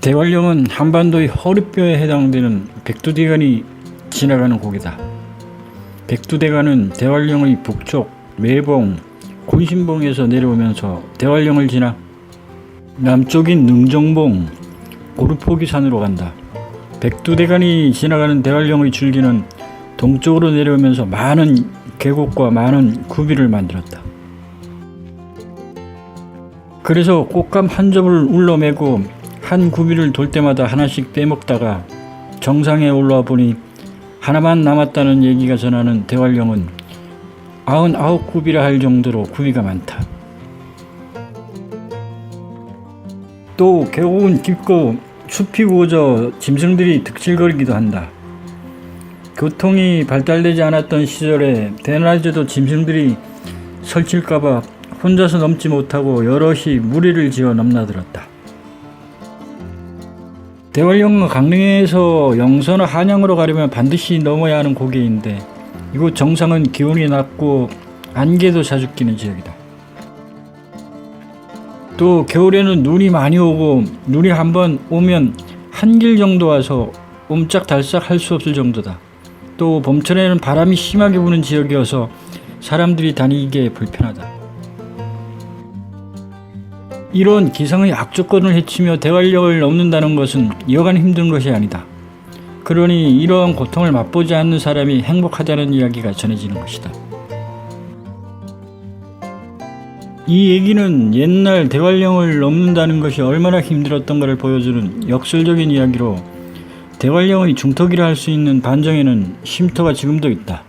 대관령은 한반도의 허리뼈에 해당되는 백두대간이 지나가는 곳이다. 백두대간은 대관령의 북쪽 매봉, 곤신봉에서 내려오면서 대관령을 지나 남쪽인 능정봉, 고르포기산으로 간다. 백두대간이 지나가는 대관령의 줄기는 동쪽으로 내려오면서 많은 계곡과 많은 구비를 만들었다. 그래서 꽃감 한 접을 울러매고 한 구비를 돌 때마다 하나씩 빼먹다가 정상에 올라와 보니 하나만 남았다는 얘기가 전하는 대관령은 99구비라 할 정도로 구비가 많다. 또 계곡은 깊고 숲이 우거져 짐승들이 득실거리기도 한다. 교통이 발달되지 않았던 시절에 대낮에도 짐승들이 설칠까봐 혼자서 넘지 못하고 여럿이 무리를 지어 넘나들었다. 대관령은 강릉에서 영서나 한양으로 가려면 반드시 넘어야 하는 고개인데 이곳 정상은 기온이 낮고 안개도 자주 끼는 지역이다. 또 겨울에는 눈이 많이 오고 눈이 한번 오면 한 길 정도 와서 옴짝달싹 할 수 없을 정도다. 또 봄철에는 바람이 심하게 부는 지역이어서 사람들이 다니기에 불편하다. 이런 기상의 악조건을 헤치며 대관령을 넘는다는 것은 여간 힘든 것이 아니다. 그러니 이러한 고통을 맛보지 않는 사람이 행복하다는 이야기가 전해지는 것이다. 이 얘기는 옛날 대관령을 넘는다는 것이 얼마나 힘들었던 것을 보여주는 역설적인 이야기로 대관령의 중턱이라 할 수 있는 반정에는 쉼터가 지금도 있다.